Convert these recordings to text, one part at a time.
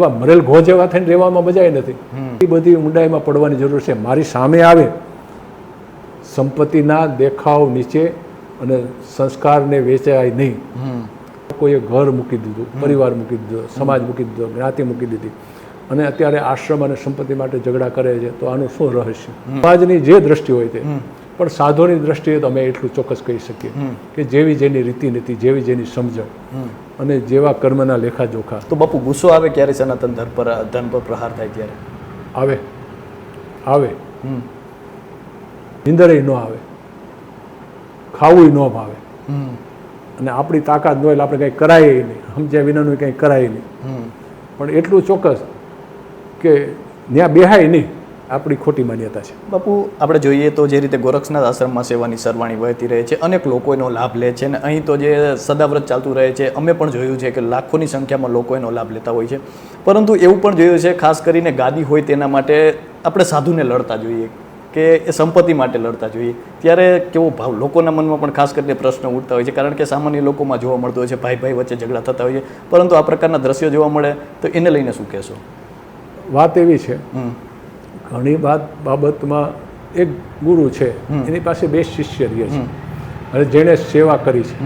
એવા મરેલ ઘો જેવા થઈને રહેવામાં મજા નથી. એ બધી ઊંડાઈમાં પડવાની જરૂર છે. મારી સામે આવે સંપત્તિના દેખાવ નીચે અને સંસ્કારને વેચાય નહીં. કોઈએ ઘર મૂકી દીધું પરિવાર મૂકી દીધો સમાજ મૂકી દીધો જ્ઞાતિ મૂકી દીધી. અને અત્યારે આશ્રમ અને સંપત્તિ માટે ઝઘડા કરે છે. તો આનું શું રહસ્ય? સમાજની જે દ્રષ્ટિ હોય તે. પણ સાધુની દ્રષ્ટિએ તો અમે એટલું ચોક્કસ કહી શકીએ કે જેવી જેની રીતિ નીતિ જેવી જેની સમજણ અને જેવા કર્મના લેખાજોખા તો બાપુ ગુસ્સો આવે ક્યારે સનાતન ધર્મ પર ધર્મ પર પ્રહાર થાય ત્યારે? આવે. આવે. નીંદરે ન આવે. ખાવું ન ભાવે. અને આપણી તાકાત ન હોય આપણે કંઈ કરાય નહીં. સમજ્યા વિનાનું કંઈ કરાય નહીં. પણ એટલું ચોક્કસ કે ત્યાં બેહાય નહીં. આપણી ખોટી માન્યતા છે. બાપુ આપણે જોઈએ તો જે રીતે ગોરક્ષનાથ આશ્રમમાં સેવાની સરવાણી વહેતી રહે છે અનેક લોકો એનો લાભ લે છે અને અહીં તો જે સદાવ્રત ચાલતું રહે છે અમે પણ જોયું છે કે લાખોની સંખ્યામાં લોકો એનો લાભ લેતા હોય છે. પરંતુ એવું પણ જોયું છે ખાસ કરીને ગાદી હોય તેના માટે આપણે સાધુને લડતા જોઈએ કે એ સંપત્તિ માટે લડતા જોઈએ. ત્યારે કેવો ભાવ? લોકોના મનમાં પણ ખાસ કરીને પ્રશ્ન ઉઠતા હોય છે કારણ કે સામાન્ય લોકોમાં જોવા મળતો હોય છે ભાઈ ભાઈ વચ્ચે ઝઘડા થતા હોય છે. પરંતુ આ પ્રકારના દ્રશ્યો જોવા મળે તો એને લઈને શું કહેશો? વાત એવી છે ઘણી વાત બાબતમાં એક ગુરુ છે એની પાસે બે શિષ્ય રહે છે. અને જેણે સેવા કરી છે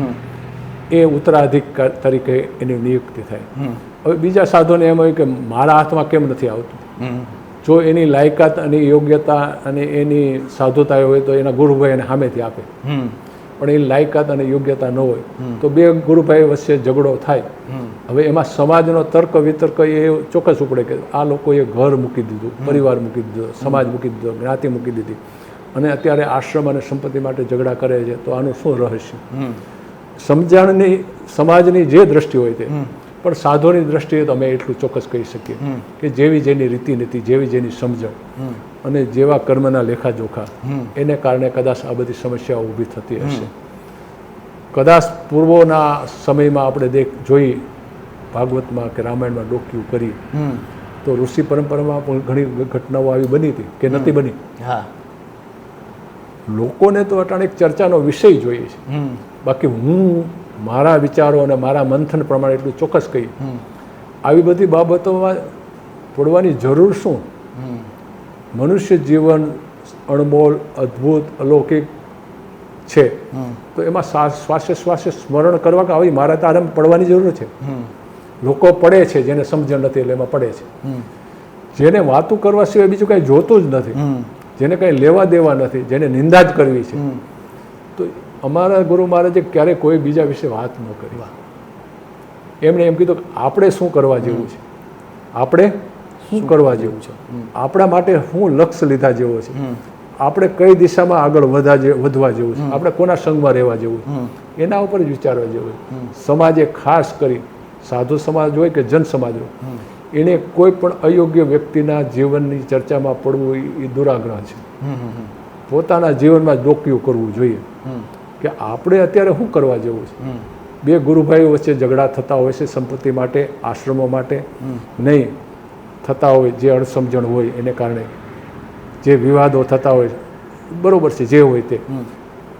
એ ઉત્તરાધિકાર તરીકે એની નિયુક્તિ થાય. હવે બીજા સાધુને એમ હોય કે મારા હાથમાં કેમ નથી આવતું? જો એની લાયકાત અને યોગ્યતા અને એની સાધુતા હોય તો એના ગુરુભાઈ એને સામેથી આપે. પણ એ લાયકાત અને યોગ્યતા ન હોય તો બે ગુરુભાઈ વચ્ચે ઝઘડો થાય. હવે એમાં સમાજનો તર્ક વિતર્ક એ ચોક્કસ ઉપડે કે આ લોકોએ ઘર મૂકી દીધું પરિવાર મૂકી દીધો સમાજ મૂકી દીધો જ્ઞાતિ મૂકી દીધી. અને અત્યારે આશ્રમ અને સંપત્તિ માટે ઝઘડા કરે છે તો આનું શું રહસ્ય? સમજણની સમાજની જે દ્રષ્ટિ હોય તે. પણ સાધુની દ્રષ્ટિએ તો અમે એટલું ચોક્કસ કહી શકીએ કે જેવી જેની રીતિ નીતિ જેવી જેની સમજણ અને જેવા કર્મના લેખાજોખા એને કારણે કદાચ આ બધી સમસ્યાઓ ઊભી થતી હશે. કદાચ પૂર્વોના સમયમાં આપણે દેખ જોઈ ભાગવતમાં કે રામાયણમાં ડોક્યું કરી તો ઋષિ પરંપરામાં પણ ઘણી ઘટનાઓ આવી બની હતી કે નથી બની. હા. લોકોને તો અટાણે એક ચર્ચાનો વિષય જોઈએ છે. બાકી હું મારા વિચારો અને મારા મંથન પ્રમાણે એટલું ચોક્કસ કહી આવી બધી બાબતોમાં પડવાની જરૂર શું? મનુષ્ય જીવન અણમોલ અદ્ભુત અલૌકિક છે. તો એમાં શ્વાસ શ્વાસે સ્મરણ કરવા કે આવી મારા તારે પડવાની જરૂર છે? લોકો પડે છે જેને સમજણ નથી એટલે એમાં પડે છે. જેને વાતું કરવા સિવાય બીજું કાંઈ જોતું જ નથી. જેને કાંઈ લેવા દેવા નથી. જેને નિંદા જ કરવી છે. તો અમારા ગુરુ મહારાજે ક્યારેય કોઈ બીજા વિશે વાત ન કરી. એમણે એમ કીધું કે આપણે શું કરવા જેવું છે? આપણે શું કરવા જેવું છે? આપણા માટે શું લક્ષ્ય લીધા જેવો છે. આપણે કઈ દિશામાં આગળ વધા વધવા જેવું છે? આપણે કોના સંગમાં રહેવા જેવું એના ઉપર જ વિચારવા જેવું સમાજે ખાસ કરી સાધુ સમાજ હોય કે જન સમાજ હોય એણે કોઈ પણ અયોગ્ય વ્યક્તિના જીવનની ચર્ચામાં પડવું એ- દુરાગ્રહ છે. પોતાના જીવનમાં ડોક્યું કરવું જોઈએ. કે આપણે અત્યારે શું કરવા જેવું છે? બે ગુરુભાઈઓ વચ્ચે ઝઘડા થતા હોય છે સંપત્તિ માટે આશ્રમો માટે. નહીં. થતા હોય જે અણસમજણ હોય એને કારણે જે વિવાદો થતા હોય બરોબર છે જે હોય તે.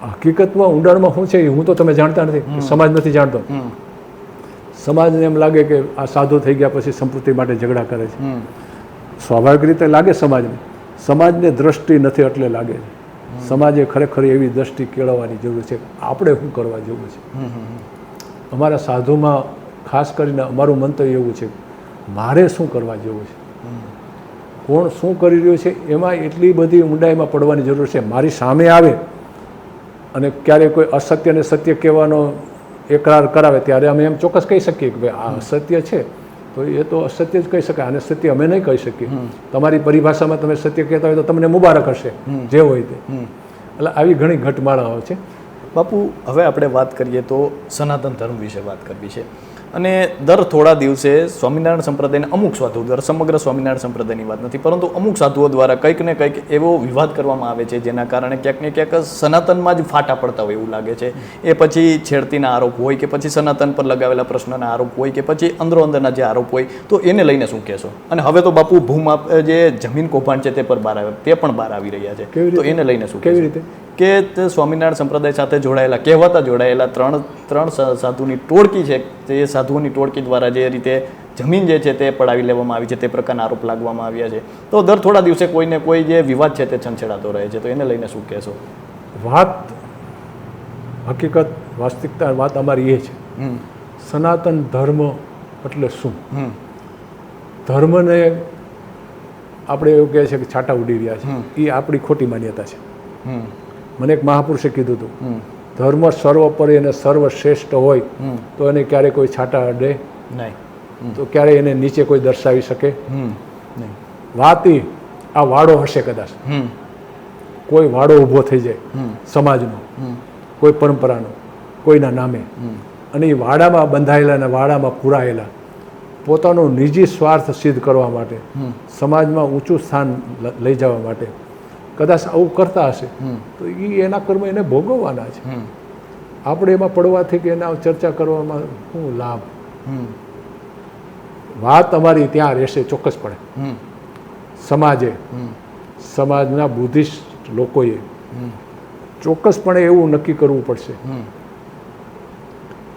હકીકતમાં ઊંડાણમાં શું છે એ હું તો તમે જાણતા નથી સમાજ નથી જાણતો. સમાજને એમ લાગે કે આ સાધુ થઈ ગયા પછી સંપત્તિ માટે ઝઘડા કરે છે. સ્વાભાવિક રીતે લાગે સમાજને. સમાજને દ્રષ્ટિ નથી એટલે લાગે. છે સમાજે ખરેખર એવી દ્રષ્ટિ કેળવવાની જરૂર છે. આપણે શું કરવા જેવું છે? અમારા સાધુમાં ખાસ કરીને અમારું મંતવ્ય એવું છે મારે શું કરવા જેવું છે? કોણ શું કરી રહ્યું છે? એમાં એટલી બધી ઊંડાઈમાં પડવાની જરૂર છે. મારી સામે આવે અને ક્યારેક કોઈ અસત્યને સત્ય કહેવાનો એકરાર કરાવે ત્યારે અમે એમ ચોક્કસ કહી શકીએ કે ભાઈ આ અસત્ય છે. તો એ તો અસત્ય જ કહી શકાય અને સત્ય અમે નહીં કહી શકીએ. તમારી પરિભાષામાં તમે સત્ય કહેતા હોય તો તમને મુબારક હશે જે હોય તે. હમ. એટલે આવી ઘણી ઘટમાળાઓ છે. બાપુ હવે આપણે વાત કરીએ તો સનાતન ધર્મ વિશે વાત કરવી છે. અને દર થોડા દિવસે સ્વામિનારાયણ સંપ્રદાયના અમુક સાધુઓ દ્વારા સમગ્ર સ્વામિનારાયણ સંપ્રદાયની વાત નથી પરંતુ અમુક સાધુઓ દ્વારા કંઈક ને કંઈક એવો વિવાદ કરવામાં આવે છે જેના કારણે ક્યાંક ને ક્યાંક સનાતનમાં જ ફાટા પડતા હોય એવું લાગે છે. એ પછી છેડતીના આરોપ હોય કે પછી સનાતન પર લગાવેલા પ્રશ્નના આરોપ હોય કે પછી અંદરો અંદરના જે આરોપ હોય તો એને લઈને શું કહેશો? અને હવે તો બાપુ ભૂમાપ જે જમીન કૌભાંડ છે તે પર બહાર આવે તે પણ બહાર આવી રહ્યા છે. તો એને લઈને શું કેવી રીતે? કે તે સ્વામિનારાયણ સંપ્રદાય સાથે જોડાયેલા કહેવાતા જોડાયેલા ત્રણ ત્રણ સાધુની ટોળકી છે. તે સાધુઓની ટોળકી દ્વારા જે રીતે જમીન જે છે તે પડાવી લેવામાં આવી છે તે પ્રકારના આરોપ લાગવામાં આવ્યા છે. તો દર થોડા દિવસે કોઈને કોઈ જે વિવાદ છે તે છંછેડાતો રહે છે. તો એને લઈને શું કહેશો? વાત હકીકત વાસ્તવિકતા વાત અમારી એ છે. સનાતન ધર્મ એટલે શું? ધર્મને આપણે એવું કહે છે કે છાંટા ઉડી રહ્યા. છે. એ આપણી ખોટી માન્યતા છે. મને એક મહાપુરુષે કીધું હતું ધર્મ સર્વોપરી અને સર્વશ્રેષ્ઠ હોય તો એને ક્યારે કોઈ છાંટા અડે નહીં. તો ક્યારે એને નીચે કોઈ દર્શાવી શકે નહીં. વાત એ આ વાડો હશે કદાચ. કોઈ વાડો ઊભો થઈ જાય સમાજનો કોઈ પરંપરાનો કોઈના નામે. અને એ વાડામાં બંધાયેલા અને વાડામાં પૂરાયેલા પોતાનો નિજી સ્વાર્થ સિદ્ધ કરવા માટે સમાજમાં ઊંચું સ્થાન લઈ જવા માટે કદાચ આવું કરતા હશે તો એ એના કર્મ એને ભોગવવાના છે. આપણે એમાં પડવાથી કે એના ચર્ચા કરવામાં શું લાભ? વાત અમારી ત્યાં રહેશે ચોક્કસપણે. સમાજે સમાજના બુદ્ધિસ્ટ લોકોએ ચોક્કસપણે એવું નક્કી કરવું પડશે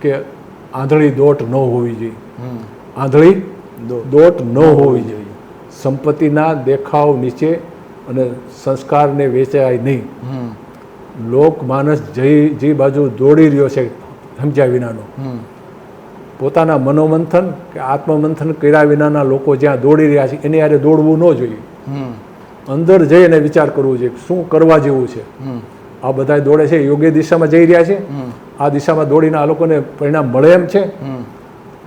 કે આંધળી દોટ ન હોવી જોઈએ. આંધળી દોટ ન હોવી જોઈએ. સંપત્તિના દેખાવ નીચે અને સંસ્કારને વેચાય નહીં. લોક લોકમાનસ જે જે બાજુ દોડી રહ્યો છે સમજ્યા વિનાનો. હમ. પોતાના મનોમંથન કે આત્મમંથન કર્યા વિનાના લોકો જ્યાં દોડી રહ્યા છે એની યારે દોડવું ન જોઈએ. હમ. અંદર જઈને વિચાર કરવો જોઈએ શું કરવા જેવું છે. આ બધા દોડે છે યોગ્ય દિશામાં જઈ રહ્યા છે. આ દિશામાં દોડીને આ લોકોને પરિણામ મળે એમ છે.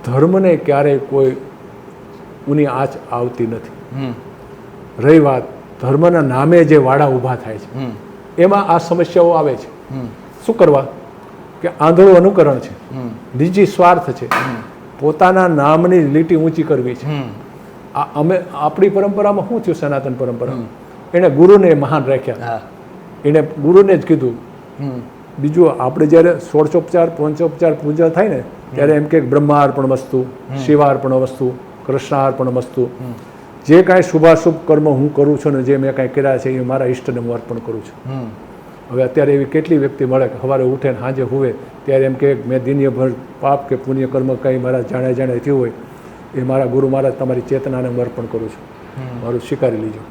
ધર્મને ક્યારેય કોઈ ઉની આંચ આવતી નથી. હમ. રહી વાત ધર્મના નામે જે વાડા ઊભા થાય છે એમાં આ સમસ્યાઓ આવે છે. શું કરવા? કે આંધળું અનુકરણ છે. નિજી સ્વાર્થ છે. પોતાના નામની લીટી ઊંચી કરવી છે. આ અમે આપણી પરંપરામાં શું થયું સનાતન પરંપરા? એણે ગુરુને મહાન રાખ્યા. એણે ગુરુને જ કીધું. બીજું આપણે જ્યારે ષોડશોપચાર પંચોપચાર પૂજા થાય ને ત્યારે એમ કે બ્રહ્માર્પણ વસ્તુ શિવાર્પણ વસ્તુ કૃષ્ણાર્પણ વસ્તુ. જે કાંઈ શુભાશુભ કર્મ હું કરું છું ને જે મેં કાંઈ કર્યા છે એ મારા ઈષ્ટને હું અર્પણ કરું છું. હવે અત્યારે એવી કેટલી વ્યક્તિ મળે કે સવારે ઉઠે ને સાંજે હોવે ત્યારે એમ કે મેં દિન્યભર પાપ કે પુણ્ય કર્મ કંઈ મારા જાણે જાણે થયું હોય એ મારા ગુરુ મહારાજ તમારી ચેતનાને હું અર્પણ કરું છું. મારું સ્વીકારી લીજો.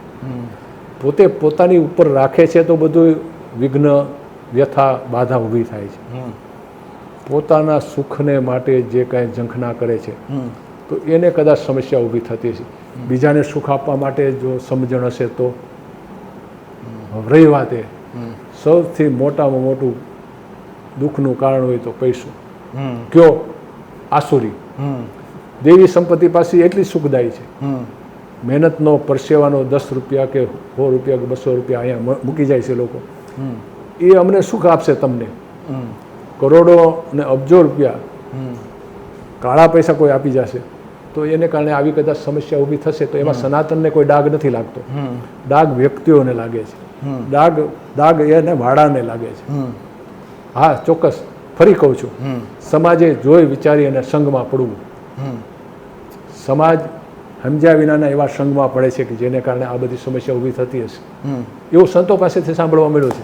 પોતે પોતાની ઉપર રાખે છે તો બધું વિઘ્ન વ્યથા બાધા ઊભી થાય છે. પોતાના સુખને માટે જે કાંઈ ઝંખના કરે છે તો એને કદાચ સમસ્યા ઊભી થતી છે બીજાને સુખ આપવા માટે જો સમજણ હશે તો. રહી વાત. એ સૌથી મોટામાં મોટું દુઃખનું કારણ હોય તો પૈસો. કયો? આસુરી. દેવી સંપત્તિ પાસે એટલી સુખદાયી છે. મહેનતનો પરસેવાનો દસ રૂપિયા કે સો રૂપિયા કે બસો રૂપિયા અહીંયા મૂકી જાય છે લોકો. એ અમને સુખ આપશે તમને. કરોડો અને અબજો રૂપિયા. કાળા પૈસા કોઈ આપી જશે. તો એને કારણે આવી કદાચ સમસ્યા ઊભી થશે તો એમાં સનાતનને કોઈ ડાઘ નથી લાગતો. ડાઘ વ્યક્તિઓને લાગે છે. ડાઘ ડાઘ એને વાડાને લાગે છે. હા ચોક્કસ. ફરી કહું છું. સમાજે જોઈ વિચારી અને સંઘમાં પડવું. સમાજ સમજ્યા વિનાના એવા સંઘમાં પડે છે કે જેને કારણે આ બધી સમસ્યા ઊભી થતી હશે. એવું સંતો પાસેથી સાંભળવા મળ્યું છે.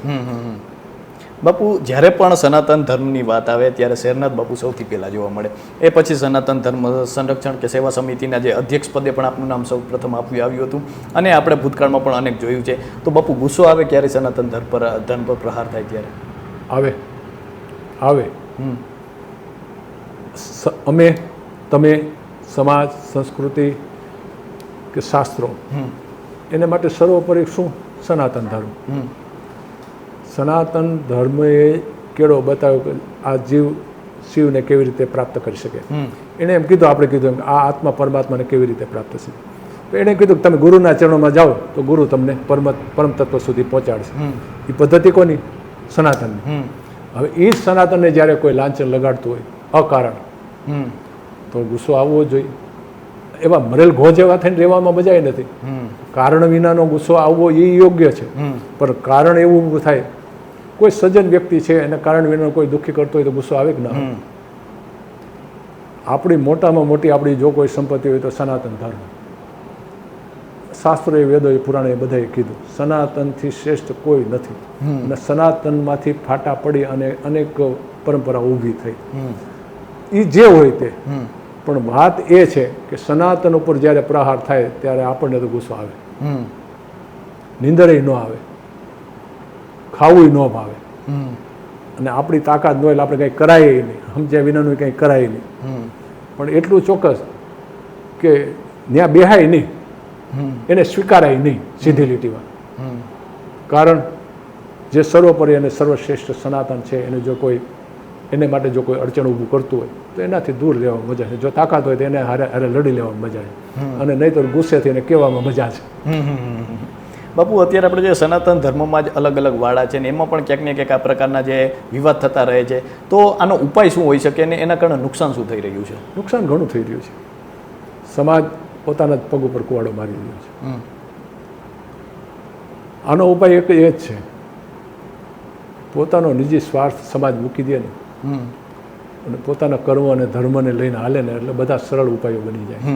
બાપુ જ્યારે પણ સનાતન ધર્મની વાત આવે ત્યારે શેરનાથ બાપુ સૌથી પહેલાં જોવા મળે. એ પછી સનાતન ધર્મ સંરક્ષણ કે સેવા સમિતિના જે અધ્યક્ષ પદે પણ આપનું નામ સૌ પ્રથમ આપ્યું આવ્યું હતું. અને આપણે ભૂતકાળમાં પણ અનેક જોયું છે. તો બાપુ ગુસ્સો આવે ક્યારે સનાતન ધર્મ પર ધર્મ પર પ્રહાર થાય ત્યારે? આવે. આવે. અમે તમે સમાજ સંસ્કૃતિ કે શાસ્ત્રો હમ. એને માટે સર્વોપરી શું? સનાતન ધર્મ. સનાતન ધર્મએ કેળો બતાવ્યો કે આ જીવ શિવને કેવી રીતે પ્રાપ્ત કરી શકે. એણે એમ કીધું આપણે કીધું એમ આ આત્મા પરમાત્માને કેવી રીતે પ્રાપ્ત થશે. તો એણે કીધું કે તમે ગુરુના ચરણોમાં જાઓ તો ગુરુ તમને પરમ પરમ તત્વ સુધી પહોંચાડશે. એ પદ્ધતિ કોની? સનાતનની. હવે એ જ સનાતનને જ્યારે કોઈ લાંછન લગાડતું હોય અકારણ તો ગુસ્સો આવવો જોઈએ. એવા મરેલ ઘો જેવા થઈને રહેવામાં મજા નથી. કારણ વિનાનો ગુસ્સો આવવો એ યોગ્ય છે. પણ કારણ એવું થાય કોઈ સજ્જન વ્યક્તિ છે એને કારણ વિના કોઈ દુઃખી કરતો હોય તો ગુસ્સો આવે કે ના આપણી મોટામાં મોટી આપણી જો કોઈ સંપત્તિ હોય તો સનાતન ધર્મ. શાસ્ત્રોએ વેદોએ પુરાણે બધાએ કીધું સનાતનથી શ્રેષ્ઠ કોઈ નથી. અને સનાતનમાંથી ફાટા પડી અને અનેક પરંપરા ઊભી થઈ. એ જે હોય તે. પણ વાત એ છે કે સનાતન ઉપર જ્યારે પ્રહાર થાય ત્યારે આપણને તો ગુસ્સો આવે. નીંદરે ન આવે. ખાવું ન ભાવે. હમ. અને આપણી તાકાત ન હોય એટલે આપણે કંઈ કરાય નહીં. સમજ્યા વિનાનું કંઈ કરાય નહીં. પણ એટલું ચોક્કસ કે ત્યાં બેહાય નહીં. હમ. એને સ્વીકારાય નહીં સીધી લીટીમાં હમ. કારણ જે સર્વોપરી અને સર્વશ્રેષ્ઠ સનાતન છે એને જો કોઈ એને માટે જો કોઈ અડચણ ઊભું કરતું હોય તો એનાથી દૂર રહેવામાં મજા છે જો તાકાત હોય તો એને હારે હારે લડી લેવામાં મજા છે અને નહીં તો ગુસ્સેથી એને કહેવામાં મજા છે બાપુ અત્યારે આપણે જે સનાતન ધર્મમાં જ અલગ અલગ વાળા છે ને એમાં પણ ક્યાંક ને ક્યાંક આ પ્રકારના જે વિવાદ થતા રહે છે. તો આનો ઉપાય શું હોઈ શકે અને એના કારણે નુકસાન શું થઈ રહ્યું છે? નુકસાન ઘણું થઈ રહ્યું છે. સમાજ પોતાના જ પગ ઉપર કુવાડો મારી રહ્યો છે. આનો ઉપાય એક એ જ છે. પોતાનો નિજી સ્વાર્થ સમાજ મૂકી દે ને અને પોતાના કર્મ અને ધર્મને લઈને હાલે ને એટલે બધા સરળ ઉપાયો બની જાય.